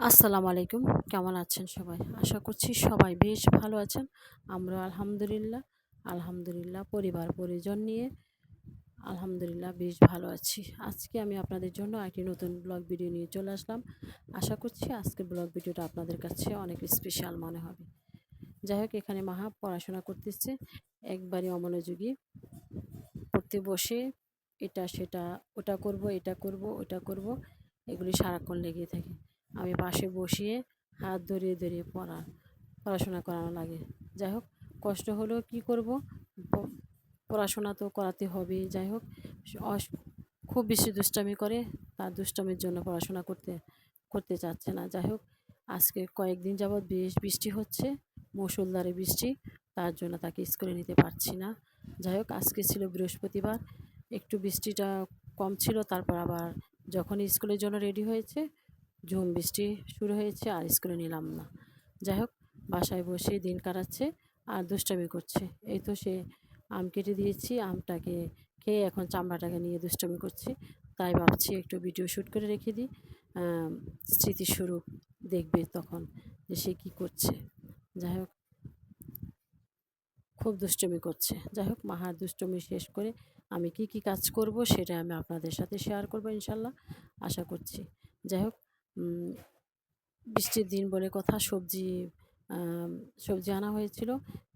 আসসালামু আলাইকুম। কেমন আছেন সবাই? আশা করছি সবাই বেশ ভালো আছেন। আমরা আলহামদুলিল্লাহ আলহামদুলিল্লাহ পরিবার পরিজন নিয়ে আলহামদুলিল্লাহ বেশ ভালো আছি। আজকে আমি আপনাদের জন্য একটি নতুন ব্লগ ভিডিও নিয়ে চলে আসলাম। আশা করছি আজকের ব্লগ ভিডিওটা আপনাদের কাছে অনেক স্পেশাল মনে হবে। যাই হোক, এখানে মাহা পড়াশোনা করতেছে। একবারই অমনোযোগী। পড়তে বসে এটা সেটা, ওটা করব, এটা করব, ওটা করব, এগুলি সারাক্ষণ লেগে থাকে। আমি পাশে বসিয়ে হাত ধরিয়ে ধরিয়ে পড়া, পড়াশোনা করানো লাগে। যাই হোক, কষ্ট হলেও কী করব? পড়াশোনা তো করাতে হবেই। যাই হোক খুব বেশি দুষ্টামি করে তার দুষ্টামির জন্য পড়াশোনা করতে করতে চাচ্ছে না। যাই হোক, আজকে কয়েকদিন যাবৎ বেশ বৃষ্টি হচ্ছে মুসলধারে বৃষ্টি, তার জন্য তাকে স্কুলে নিতে পারছি না। যাই হোক, আজকে ছিল বৃহস্পতিবার, একটু বৃষ্টিটা কম ছিল, তারপর আবার যখন স্কুলের জন্য রেডি হয়েছে ঝুম বৃষ্টি শুরু হয়েছে আর স্কুলে নিলাম না। যাই হোক বাসায় বসে দিন কাটাচ্ছে আর দুষ্টামি করছে। এই তো সে আম কেটে দিয়েছি, আমটাকে খেয়ে এখন চামড়াটাকে নিয়ে দুষ্টামি করছে। তাই ভাবছি একটু ভিডিও শ্যুট করে রেখে দিই। স্মৃতিস্বরূপ দেখবে তখন যে সে কী করছে। যাই হোক খুব দুষ্টমি করছে। যাই হোক মাহার দুষ্টমি শেষ করে আমি কি কি কাজ করব সেটা আমি আপনাদের সাথে শেয়ার করব ইনশাল্লাহ, আশা করছি। যাই হোক বৃষ্টির দিন বলে কথা, সবজি সবজি আনা হয়েছিল।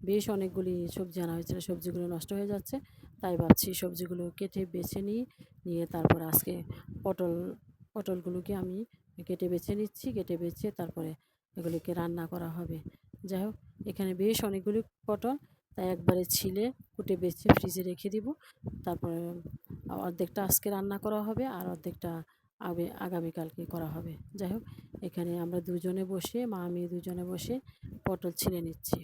বেশ অনেকগুলি সবজি আনা হয়েছিল। সবজিগুলো নষ্ট হয়ে যাচ্ছে। তাই ভাবছি সবজিগুলো কেটে বেছে নিই, নিয়ে তারপর আজকে পটল, পটলগুলোকে আমি কেটে বেছে নিচ্ছি। কেটে বেছে তারপরে এগুলিকে রান্না করা হবে। যাই হোক, এখানে বেশ অনেকগুলি পটল। তাই একবারে ছিলে, কুটে বেছে, ফ্রিজে রেখে দিব। তারপরে অর্ধেকটা আজকে রান্না করা হবে আর অর্ধেকটা আবে আগামীকালকে করা হবে। যাই হোক, এখানে আমরা দুজনে বসে, মা, আমি দুজনে বসে পটল ছিঁড়ে নিচ্ছি।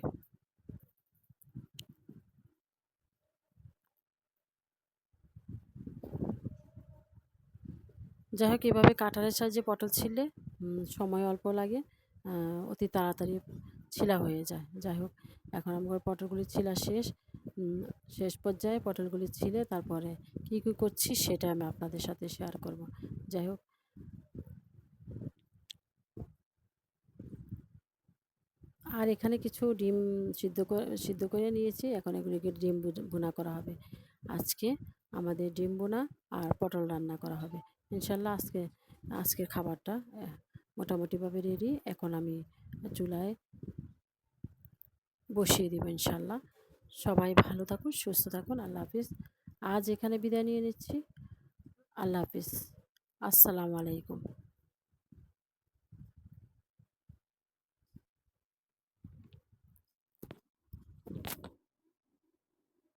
যাই হোক, এভাবে কাটারের সাহায্যে পটল ছিলে সময় অল্প লাগে অতি তাড়াতাড়ি ছিলা হয়ে যায়। যাই হোক, এখন আমার পটলগুলি ছিলা শেষ শেষ পর্যায়ে পটলগুলি ছিলে তারপরে কী কী করছি সেটা আমি আপনাদের সাথে শেয়ার করব। যাই হোক। আর এখানে কিছু ডিম সিদ্ধ করে সিদ্ধ করে নিয়েছি, এখন এগুলিকে ডিম বোনা করা হবে। আজকে আমাদের ডিম বোনা আর পটল রান্না করা হবে। ইনশাল্লাহ আজকে, আজকের খাবারটা মোটামুটিভাবে রেডি এখন আমি চুলায় বসিয়ে দেবো ইনশাল্লাহ। সবাই ভালো থাকুন, সুস্থ থাকুন। আল্লাহ হাফিজ। আজ এখানে বিদায় নিয়ে নিচ্ছি। আল্লাহ হাফিজ। আসসালামু আলাইকুম।